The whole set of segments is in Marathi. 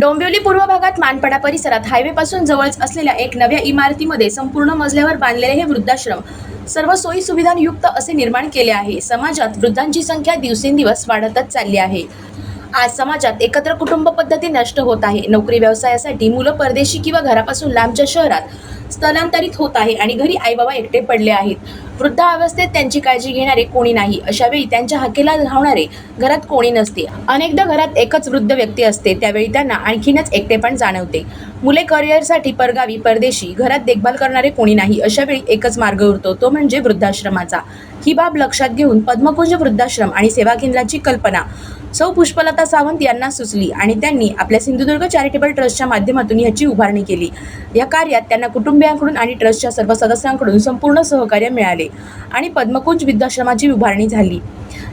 डोंबिवली पूर्व भागात मानपाडा परिसरात हायवेपासून जवळच असलेल्या एक नव्या इमारतीमध्ये संपूर्ण मजल्यावर बांधलेले हे वृद्धाश्रम सर्व सोयी सुविधांयुक्त असे निर्माण केले आहे. समाजात वृद्धांची संख्या दिवसेंदिवस वाढतच चालली आहे. आज समाजात एकत्र कुटुंब पद्धती नष्ट होत आहे. नोकरी व्यवसायासाठी मुलं परदेशी किंवा घरापासून लांबच्या शहरात स्थलांतरित होत आहे आणि घरी आईबाबा एकटे पडले आहेत. वृद्धावस्थेत त्यांची काळजी घेणारे कोणी नाही. अशा वेळी त्यांच्या हाकेला धावणारे घरात कोणी नसते. अनेकदा घरात एकच वृद्ध व्यक्ती असते. त्यावेळी त्यांना आणखीनच एकटेपण जाणवते. मुले करिअरसाठी परगावी परदेशी घरात देखभाल करणारे कोणी नाही. अशा वेळी एकच मार्ग उरतो. तो म्हणजे वृद्धाश्रमाचा. ही बाब लक्षात घेऊन पद्मकुंज वृद्धाश्रम आणि सेवा केंद्राची कल्पना सौ पुष्पलता सावंत यांना सुचली आणि त्यांनी आपल्या सिंधुदुर्ग चॅरिटेबल ट्रस्टच्या माध्यमातून याची उभारणी केली. या कार्यात त्यांना कुटुंबियांकडून आणि ट्रस्टच्या सर्व सदस्यांकडून संपूर्ण सहकार्य मिळाले आणि पद्मकुंज वृद्धाश्रमाची उभारणी झाली.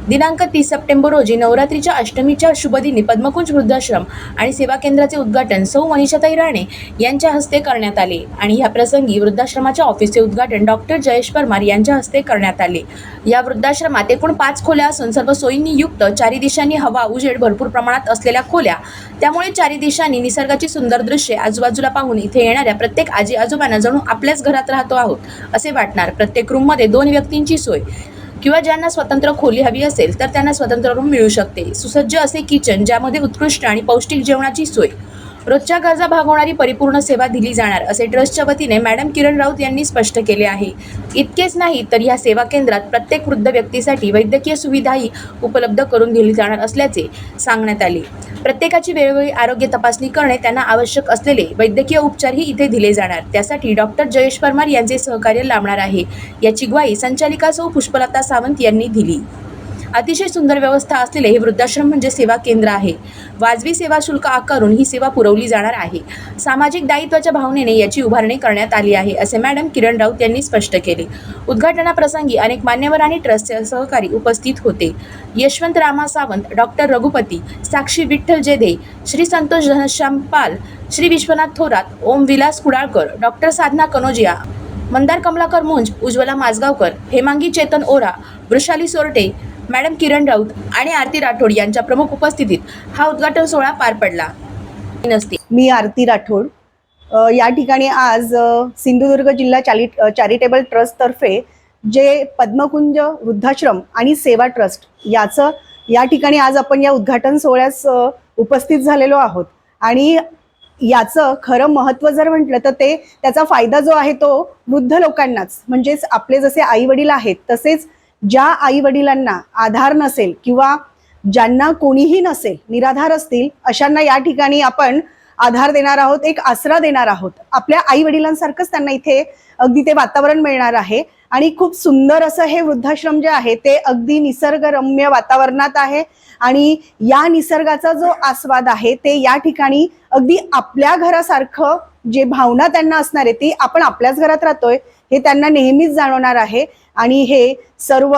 दिनांक तीस सप्टेंबर रोजी नवरात्रीच्या अष्टमीच्या शुभदिनी पद्मकुंज वृद्धाश्रम आणि सेवा केंद्राचे उद्घाटन सौ मनीषाताई राणे यांच्या हस्ते करण्यात आले आणि या प्रसंगी वृद्धाश्रमाच्या ऑफिसचे उद्घाटन डॉक्टर जयेश परमार यांच्या हस्ते करण्यात आले. या वृद्धाश्रमात एकूण पाच खोल्या असून सर्व सोयींनी युक्त चारी दिशांनी हवा उजेड भरपूर प्रमाणात असलेल्या खोल्या. त्यामुळे चारी दिशांनी निसर्गाची सुंदर दृश्ये आजूबाजूला पाहून इथे येणाऱ्या प्रत्येक आजी आजोबांना जणू आपल्याच घरात राहतो आहोत असे वाटणार. प्रत्येक रूममध्ये दोन व्यक्तींची सोय. किंवा ज्यांना स्वतंत्र खोली हवी असेल तर त्यांना स्वतंत्र रूम मिळू शकते. सुसज्ज असे किचन ज्यामध्ये उत्कृष्ट आणि पौष्टिक जेवणाची सोय. रोजच्या गरजा भागवणारी परिपूर्ण सेवा दिली जाणार असे ट्रस्टच्या वतीने मॅडम किरण राऊत यांनी स्पष्ट केले आहे. इतकेच नाही तर या सेवा केंद्रात प्रत्येक वृद्ध व्यक्तीसाठी वैद्यकीय सुविधाही उपलब्ध करून दिली जाणार असल्याचे सांगण्यात आले. प्रत्येकाची वेळोवेळी आरोग्य तपासणी करणे त्यांना आवश्यक असलेले वैद्यकीय उपचारही इथे दिले जाणार. त्यासाठी डॉक्टर जयेश परमार यांचे सहकार्य लाभणार आहे. याची ग्वाही संचालिका सौ पुष्पलता सावंत यांनी दिली. अतिशय सुंदर व्यवस्था असलेले हे वृद्धाश्रम म्हणजे सेवा केंद्र आहे. वाजवी सेवा शुल्क आकारून ही सेवा पुरवली जाणार आहे. सामाजिक दायित्वाच्या भावनेने याची उभारणी करण्यात आली आहे असे मॅडम किरण राऊत यांनी स्पष्ट केले. उद्घाटनाप्रसंगी अनेक मान्यवर आणि ट्रस्टचे सहकारी उपस्थित होते. Yashwant Rama Sawant doctor Raghupati Sakshi Vitthal Jedhe Shri Santosh Ghanshyam Pal Shri Vishwanath Thorat Om Vilas Kudalkar doctor Sadhana Kanojia Mandar Kamalakar Munj Ujjwala Majgaonkar Hemangi Chetan Ora Vrushali Sorte madam Kiran Raut आणि आरती राठोड यांच्या प्रमुख उपस्थितीत हा उद्घाटन सोहळा पार पडला. नसते. मी आरती राठोड. या ठिकाणी आज सिंधुदुर्ग जिल्हा चॅरि चॅरिटेबल ट्रस्टतर्फे जे पद्मकुंज वृद्धाश्रम आणि सेवा ट्रस्ट याचं या ठिकाणी आज आपण या उद्घाटन सोहळ्यास उपस्थित झालेलो आहोत. आणि याचं खरं महत्त्व जर म्हटलं तर ते त्याचा फायदा जो आहे तो वृद्ध लोकांनाच. म्हणजेच आपले जसे आई वडील आहेत तसेच ज्या आई वडिलांना आधार नसेल किंवा ज्यांना कोणीही नसेल निराधार असतील अशांना या ठिकाणी आपण आधार देणार आहोत एक आसरा देणार आहोत. आपल्या आई वडिलांसारखंच त्यांना इथे अगदी ते वातावरण मिळणार आहे. आणि खूप सुंदर असं हे वृद्धाश्रम जे आहे ते अगदी निसर्गरम्य वातावरणात आहे. आणि या निसर्गाचा जो आस्वाद आहे ते या ठिकाणी अगदी आपल्या घरासारखं जे भावना त्यांना असणार आहे ती आपण आपल्याच घरात राहतोय हे त्यांना नेहमीच जाणवणार आहे. आणि हे सर्व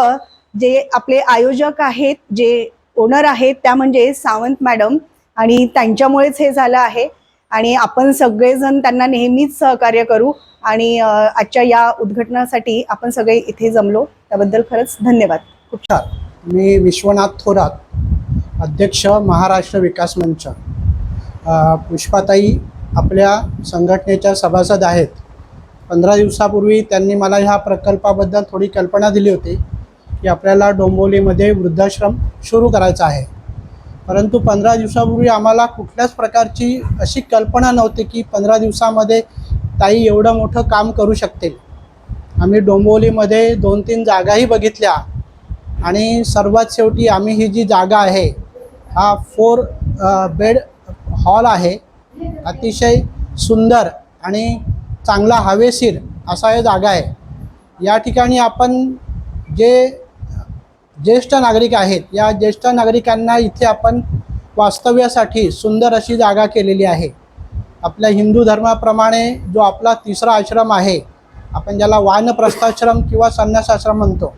जे आपले आयोजक आहेत जे ओनर आहेत त्या म्हणजे सावंत मॅडम. आणि त्यांच्यामुळेच हे झालं आहे. आणि आपण सगळेजण त्यांना नेहमीच सहकार्य करू. आणि आजच्या या उद्घाटनासाठी आपण सगळे इथे जमलो. त्याबद्दल खरंच धन्यवाद. खूप छान. मी विश्वनाथ थोरात अध्यक्ष महाराष्ट्र विकास मंच. पुष्पाताई आपल्या संघटनेच्या सभासद आहेत. पंधरा दिवसापूर्वी त्यांनी मला ह्या प्रकल्पाबद्दल थोडी कल्पना दिली होती की आपल्याला डोंबिवलीमध्ये वृद्धाश्रम सुरू करायचा आहे. परंतु पंधरा दिवसापूर्वी आम्हाला कुठल्याच प्रकारची अशी कल्पना नव्हती की पंधरा दिवसामध्ये ताई एवढं मोठं काम करू शकतील. आम्ही डोंबिवलीमध्ये दोन तीन जागाही बघितल्या आणि सर्वात शेवटी आम्ही ही जी जागा आहे हा फोर बेड हॉल आहे अतिशय सुंदर आणि चांगला हवेशीर असा हे जागा आहे. या ठिकाणी आपण जे ज्येष्ठ नागरिक आहेत या ज्येष्ठ नागरिकांना इथे आपण वास्तव्यासाठी सुंदर अशी जागा केलेली आहे. आपल्या हिंदू धर्माप्रमाणे जो आपला तिसरा आश्रम आहे आपण ज्याला वानप्रस्थाश्रम किंवा संन्यासाश्रम म्हणतो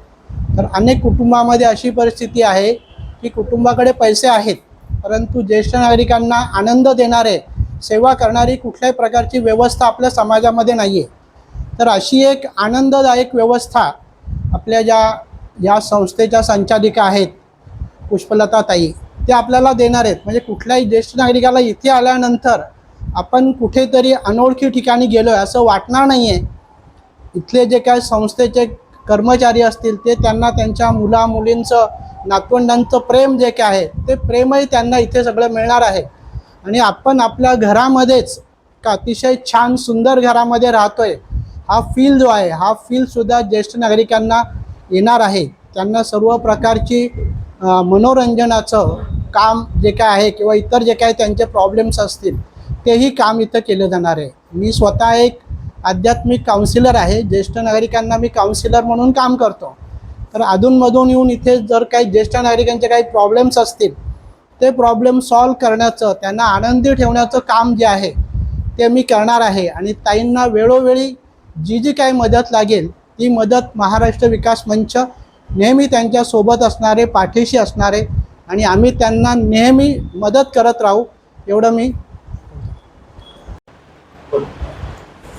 तर अनेक कुटुंबामध्ये अशी परिस्थिती आहे की कुटुंबाकडे पैसे आहेत परंतु ज्येष्ठ नागरिकांना आनंद देणारे सेवा करणारी कुठल्याही प्रकारची व्यवस्था आपल्या समाजामध्ये नाही आहे तर अशी एक आनंददायक व्यवस्था आपल्या ज्या या संस्थेच्या संचालिका आहेत पुष्पलता ताई ते आपल्याला देणार आहेत. म्हणजे कुठल्याही ज्येष्ठ नागरिकाला इथे आल्यानंतर आपण कुठेतरी अनोळखी ठिकाणी गेलो आहे असं वाटणार नाही आहे इथले जे काय संस्थेचे कर्मचारी असतील ते त्यांना त्यांच्या मुला मुलींचं नातवंडांचं प्रेम जे काय आहे ते प्रेमही त्यांना इथे सगळं मिळणार आहे. आणि आपण आपल्या घरामध्येच का अतिशय छान सुंदर घरामध्ये राहतोय. हा फील जो आहे हा फीलसुद्धा ज्येष्ठ नागरिकांना येणार आहे. त्यांना सर्व प्रकारची मनोरंजनाचं काम जे काय आहे किंवा इतर जे काय त्यांचे प्रॉब्लेम्स असतील तेही काम इथं केलं जाणार आहे. मी स्वतः एक आध्यात्मिक काउन्सिलर आहे. ज्येष्ठ नागरिकांना मी काउन्सिलर म्हणून काम करतो. तर अधूनमधून येऊन इथे जर काही ज्येष्ठ नागरिकांचे काही प्रॉब्लेम्स असतील ते प्रॉब्लेम सॉल्व करण्याचं त्यांना आनंदी ठेवण्याचं काम जे आहे ते मी करणार आहे. आणि ताईंना वेळोवेळी जी जी काही मदत लागेल ती मदत महाराष्ट्र विकास मंच नेहमी त्यांच्यासोबत असणारे पाठीशी असणारे आणि आम्ही त्यांना नेहमी मदत करत राहू एवढं मी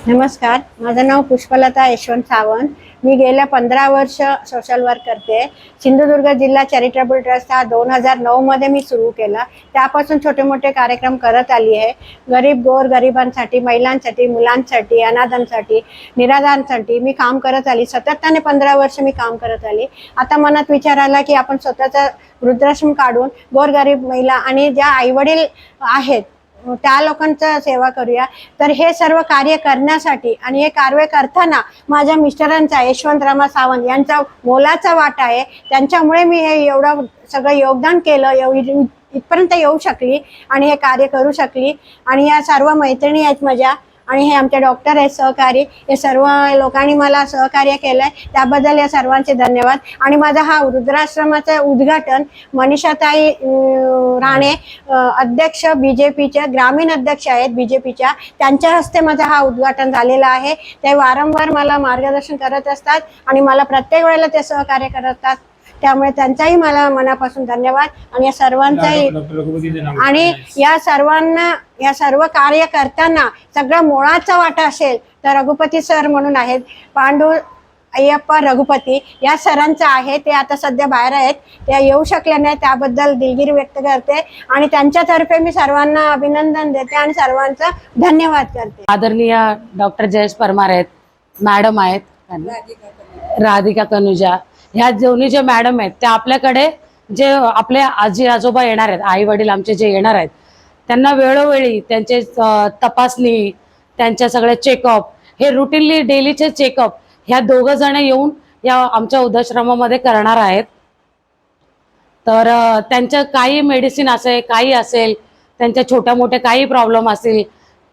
नमस्कार. माझं नाव पुष्पलता यशवंत सावंत. मी गेल्या पंधरा वर्ष सोशल वर्क करते. सिंधुदुर्ग जिल्हा चॅरिटेबल ट्रस्ट हा दोन हजार नऊमध्ये मी सुरू केला. त्यापासून छोटे मोठे कार्यक्रम करत आली आहे. गरीब गोर गरिबांसाठी महिलांसाठी मुलांसाठी अनाथांसाठी निराधारांसाठी मी काम करत आली. सतत्याने पंधरा वर्ष मी काम करत आली. आता मनात विचार आला की आपण स्वतःचा वृद्धाश्रम काढून गोरगरीब महिला आणि ज्या आईवडील आहेत त्या लोकांचा सेवा करूया. तर हे सर्व कार्य करण्यासाठी आणि हे कार्य करताना माझ्या मिस्टरांचा यशवंतरामा सावंत यांचा मोलाचा वाटा आहे. त्यांच्यामुळे मी हे एवढं सगळं योगदान केलं. इथपर्यंत येऊ शकली आणि हे कार्य करू शकली. आणि या सर्व मैत्रिणी आहेत माझ्या आणि हे आमचे डॉक्टर आहेत सहकारी. हे सर्व लोकांनी मला सहकार्य केलंय. त्याबद्दल या सर्वांचे धन्यवाद. आणि माझा हा वृद्धाश्रमाचं उद्घाटन मनीषाताई राणे राणे बी अध्यक्ष बीजेपीच्या ग्रामीण अध्यक्ष आहेत बीजेपीच्या. त्यांच्या हस्ते माझा हा उद्घाटन झालेला आहे. ते वारंवार मला मार्गदर्शन करत असतात आणि मला प्रत्येक वेळेला ते सहकार्य करत असतात. त्यामुळे त्यांचाही मला मनापासून धन्यवाद आणि या सर्वांचाही आणि या सर्वांना या सर्व कार्य करताना सगळं मुळाचा वाटा असेल तर रघुपती सर म्हणून आहेत पांडू अय्यप्पा रघुपती या सरांचं आहे ते आता सध्या बाहेर आहेत. ते येऊ शकले नाही त्याबद्दल दिलगिरी व्यक्त करते आणि त्यांच्यातर्फे मी सर्वांना अभिनंदन देते आणि सर्वांचा धन्यवाद करते. आदरणीय डॉक्टर जयेश परमार आहेत मॅडम आहेत राधिका कनुजा ह्या दोन्ही जे मॅडम आहेत त्या आपल्याकडे जे आपले आजी आजोबा येणार आहेत आई वडील आमचे जे येणार आहेत त्यांना वेळोवेळी त्यांचे तपासणी त्यांच्या सगळ्या चेकअप हे रुटीनली डेलीचे चेकअप ह्या दोघं जण येऊन या आमच्या उदाश्रमामध्ये करणार आहेत. तर त्यांच्या त्यांचं काही मेडिसिन असेल काही असेल त्यांच्या छोट्या मोठ्या काही प्रॉब्लेम असतील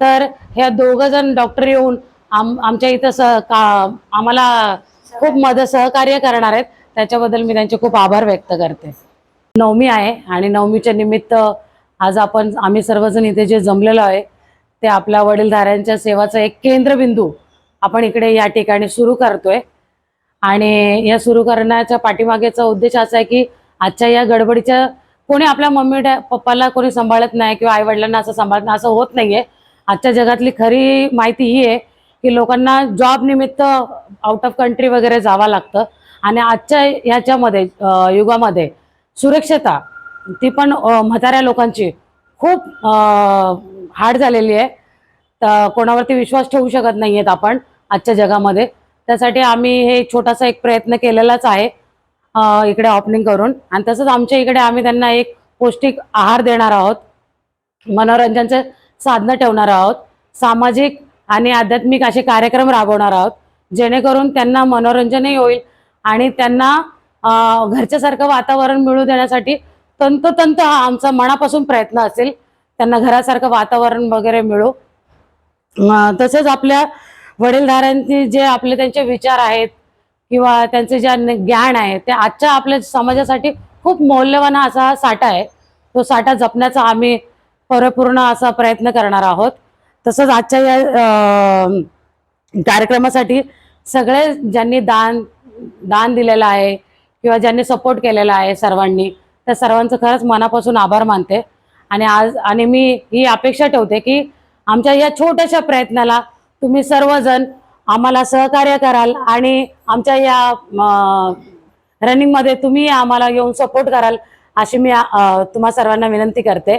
तर ह्या दोघं जण डॉक्टर येऊन आम आमच्या इथं स का आम्हाला खूप मदत सहकार्य करणार आहेत. त्याच्याबद्दल मी त्यांचे खूप आभार व्यक्त करते. नवमी आहे आणि नवमीच्या निमित्त आज आपण आम्ही सर्वजण इथे जे जमलेलो आहे ते आपल्या वडीलधाऱ्यांच्या सेवाचं एक केंद्रबिंदू आपण इकडे या ठिकाणी सुरू करतोय. आणि या सुरू करण्याच्या पाठीमागेचा उद्देश असा आहे की आजच्या या गडबडीच्या कोणी आपल्या मम्मी पप्पाला कोणी सांभाळत नाही किंवा आई वडिलांना असं सांभाळत नाही असं होत नाहीये. आजच्या जगातली खरी माहिती ही आहे की लोकांना जॉब निमित्त आउट ऑफ कंट्री वगैरे जावं लागतं. आणि आजच्या ह्याच्यामध्ये युगामध्ये सुरक्षता ती पण म्हाताऱ्या लोकांची खूप हार्ड झालेली आहे. तर कोणावरती विश्वास ठेवू शकत नाही आहेत आपण आजच्या जगामध्ये. त्यासाठी आम्ही हे छोटासा एक प्रयत्न केलेलाच आहे. इकडे ओपनिंग करून. आणि तसंच आमच्या इकडे आम्ही त्यांना एक पौष्टिक आहार देणार आहोत. मनोरंजनचे साधनं ठेवणार आहोत. सामाजिक आणि आध्यात्मिक असे कार्यक्रम राबवणार आहोत. जेणेकरून त्यांना मनोरंजनही होईल आणि त्यांना घरच्यासारखं वातावरण मिळू देण्यासाठी तंतोतंत हा आमचा मनापासून प्रयत्न असेल. त्यांना घरासारखं वातावरण वगैरे मिळू. तसेच आपल्या वडीलधाऱ्यांचे जे आपले त्यांचे विचार आहेत किंवा त्यांचे जे ज्ञान आहे ते आजच्या आपल्या समाजासाठी खूप मौल्यवान असा हा साठा आहे. तो साठा जपण्याचा आम्ही परिपूर्ण असा प्रयत्न करणार आहोत. तसंच आजच्या या कार्यक्रमासाठी सगळे ज्यांनी दान दान दिलेलं आहे किंवा ज्यांनी सपोर्ट केलेला आहे सर्वांनी त्या सर्वांचं खरंच मनापासून आभार मानते. आणि आज आणि मी ही अपेक्षा ठेवते की आमच्या या छोट्याशा प्रयत्नाला तुम्ही सर्वजण आम्हाला सहकार्य कराल आणि आमच्या या रनिंगमध्ये तुम्ही आम्हाला येऊन सपोर्ट कराल अशी मी तुम्हा सर्वांना विनंती करते.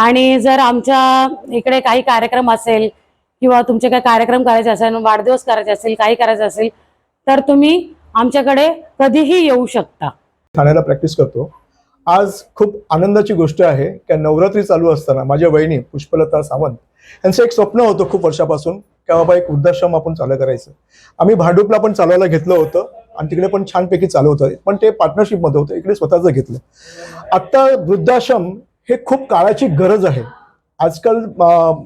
आणि जर आमच्या इकडे काही कार्यक्रम असेल किंवा तुमचे काही कार्यक्रम करायचे असेल वाढदिवस करायचे असेल काही करायचं असेल तर तुम्ही आमच्याकडे कधीही येऊ शकता. ठाण्याला प्रॅक्टिस करतो. आज खूप आनंदाची गोष्ट आहे की नवरात्री चालू असताना माझ्या वहिनी पुष्पलता सावंत यांचं एक स्वप्न होतं खूप वर्षापासून की बाबा एक वृद्धाश्रम आपण चालू करायचं. आम्ही भांडूपला पण चालवायला घेतलं होतं आणि तिकडे पण छानपैकी चालू होतं. पण ते पार्टनरशिपमध्ये होतं इकडे स्वतःचं घेतलं. आत्ता वृद्धाश्रम हे खूप काळाची गरज आहे. आजकाल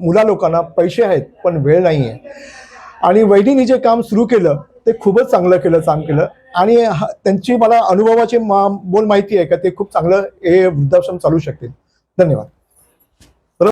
मुला लोकांना पैसे आहेत पण वेळ नाही आहे आणि वैदिनी जे काम सुरू केलं ते खूपच चांगलं केलं काम केलं. आणि त्यांची मला अनुभवाची मा बोल माहिती आहे का ते खूप चांगलं हे वृद्धाश्रम चालू शकतील. धन्यवाद.